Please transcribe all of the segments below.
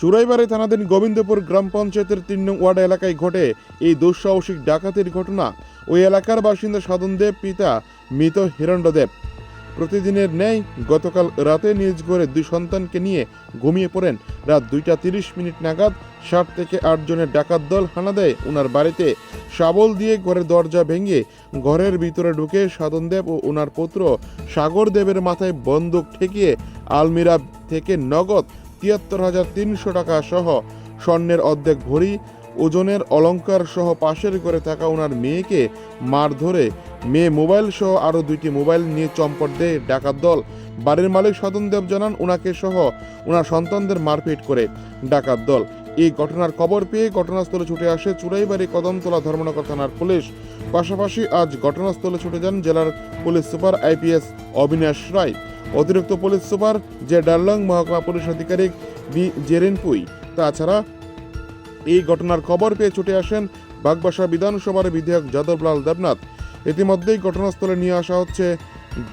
চুরাইবাড়ি থানাধীন গোবিন্দপুর গ্রাম পঞ্চায়েতের তিন নং ওয়ার্ড এলাকায় ঘটে এই দুঃসাহসিক ডাকাতির ঘটনা। ওই এলাকার বাসিন্দা সাধনদেব, পিতা মৃত হিরণ্ডদেব প্রতিদিনের ন্যায় গতকাল রাতে নিজ ঘরে দুই সন্তানকে নিয়ে ঘুমিয়ে পড়েন। রাত দুইটা তিরিশ মিনিট নাগাদ ষাট থেকে আট জনের ডাকাত দল হানা দেয় ওনার বাড়িতে। শাবল দিয়ে ঘরের দরজা ভেঙে ঘরের ভিতরে ঢুকে সাধনদেব ও ওনার পুত্র সাগর দেবের মাথায় বন্দুক ঠেকিয়ে আলমিরা থেকে নগদ তিয়াত্তর হাজার তিনশো টাকা সহ স্বর্ণের অর্ধেক ভরি, ওজনের অলংকার সহ পাশের করে থাকা ওনার মেয়েকে মার ধরে মেয়ে মোবাইল সহ আরও দুইটি মোবাইল নিয়ে চম্পট দেয় ডাকাত দল। বাড়ির মালিক সদনদেব জানান, ওনাকে সহ ওনার সন্তানদের মারপিট করে ডাকাত দল। এই ঘটনার খবর পেয়ে ঘটনাস্থলে ছুটে আসে চুরাইবাড়ি কদমতলা ধর্মনগর থানার পুলিশ। পাশাপাশি আজ ঘটনাস্থলে ছুটে যান জেলার police super IPS Abinash Roy. অতিরিক্ত পুলিশ সুপার যে ডাল্লং মহকুমা পুলিশ আধিকারিক বি জেরেনপুই। তাছাড়া এই ঘটনার খবর পেয়ে ছুটে আসেন বাগবাসা বিধানসভার বিধায়ক যাদবলাল দেবনাথ। ইতিমধ্যেই ঘটনাস্থলে নিয়ে আসা হচ্ছে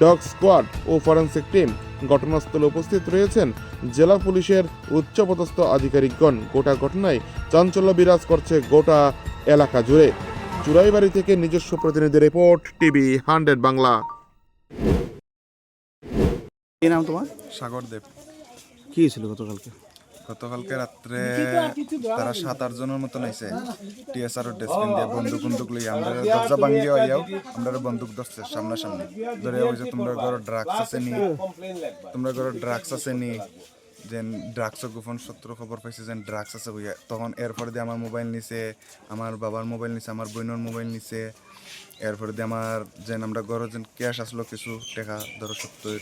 ডগ স্কোয়াড ও ফরেন্সিক টিম। ঘটনাস্থলে উপস্থিত রয়েছেন জেলা পুলিশের উচ্চপদস্থ আধিকারিকগণ। গোটা ঘটনায় চাঞ্চল্য বিরাজ করছে গোটা এলাকা জুড়ে। চুরাইবাড়ি থেকে নিজস্ব প্রতিনিধি রিপোর্ট, টিভি হান্ড্রেড বাংলা। কি নাম তোমার? সাগর দেব। কি হয়েছিল গতকালকে? গতকালকে রাত্রে তারা সাত আট জনের মতো নাইছে টিএসআর ডেসপিন দিয়ে বন্দুক বন্দুক লই আমরা দরজা ভাঙ্গি আইয়াও আমরা বন্দুক ধরছে সামনাসামনি। ধরে হয়েছে তোমরা ঘর ড্রাগস আছে নি তোমরা ঘর ড্রাগস আছে নি যেন ড্রাগসের গোপন সূত্র খবর পাইছে যেন ড্রাগস আছে বইয়া। তখন এরপরে দিয়ে আমার মোবাইল নিছে আমার বাবার মোবাইল নিছে আমার বোনের মোবাইল নিছে। এরপরে দিয়ে আমার যেন আমরা ঘর যেন ক্যাশ আসলো কিছু টাকা ধরো সত্তর।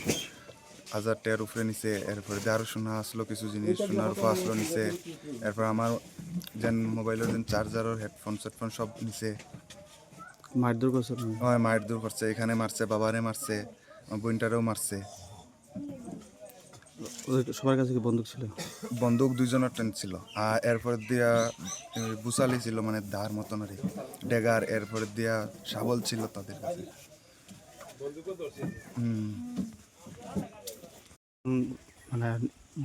হাজার টাকার উপরে নিছে এরপরে দিয়ে আরও সোনা আসলো কিছু জিনিস সোনার উপর আসলো নিছে এরপর আমার যেন মোবাইলের যেন চার্জারের হেডফোন সেটফোন সব নিছে মারধর করছে? হয় মায়ের দূর করছে এখানে মারছে বাবারে মারছে বোনটারেও মারছে সবার কাছে কি বন্দুক ছিল বন্দুক দুইজনের ট্রেন ছিল আর এরপর দিয়া বুসালি ছিল মানে দার মতন আর। ডেগার এরপর দিয়া শাবল ছিল তাদের কাছে হুম মানে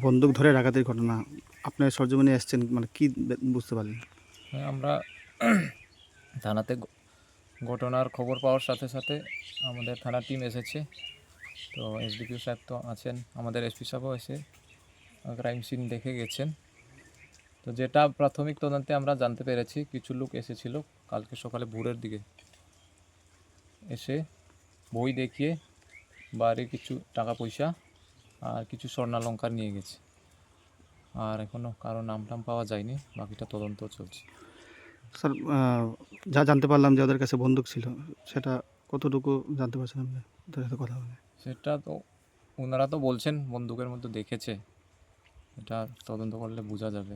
বন্দুক ধরে ডাকাতির ঘটনা। আপনার সরজমিনে এসছেন মানে কি বুঝতে পারলেন? হ্যাঁ, আমরা থানাতে ঘটনার খবর পাওয়ার সাথে সাথে আমাদের থানার টিম এসেছে। তো এসডিপিও সাহেব তো আছেন আমাদের এসপি সাহেবও এসে ক্রাইম সিন দেখে গেছেন। তো যেটা প্রাথমিক তদন্তে আমরা জানতে পেরেছি কিছু লোক এসেছিল কালকে সকালে ভোরের দিকে। এসে বই দেখিয়ে বাড়ির কিছু টাকা পয়সা আর কিছু স্বর্ণালঙ্কার নিয়ে গেছে। আর এখনও কারও নাম টাম পাওয়া যায়নি বাকিটা তদন্ত চলছে। স্যার যা জানতে পারলাম যে ওদের কাছে বন্দুক ছিল সেটা কতটুকু জানতে পারছেন আপনি ওদের সাথে কথা বলে? সেটা তো ওনারা তো বলছেন বন্দুকের মধ্যে দেখেছে। এটা তদন্ত করলে বোঝা যাবে।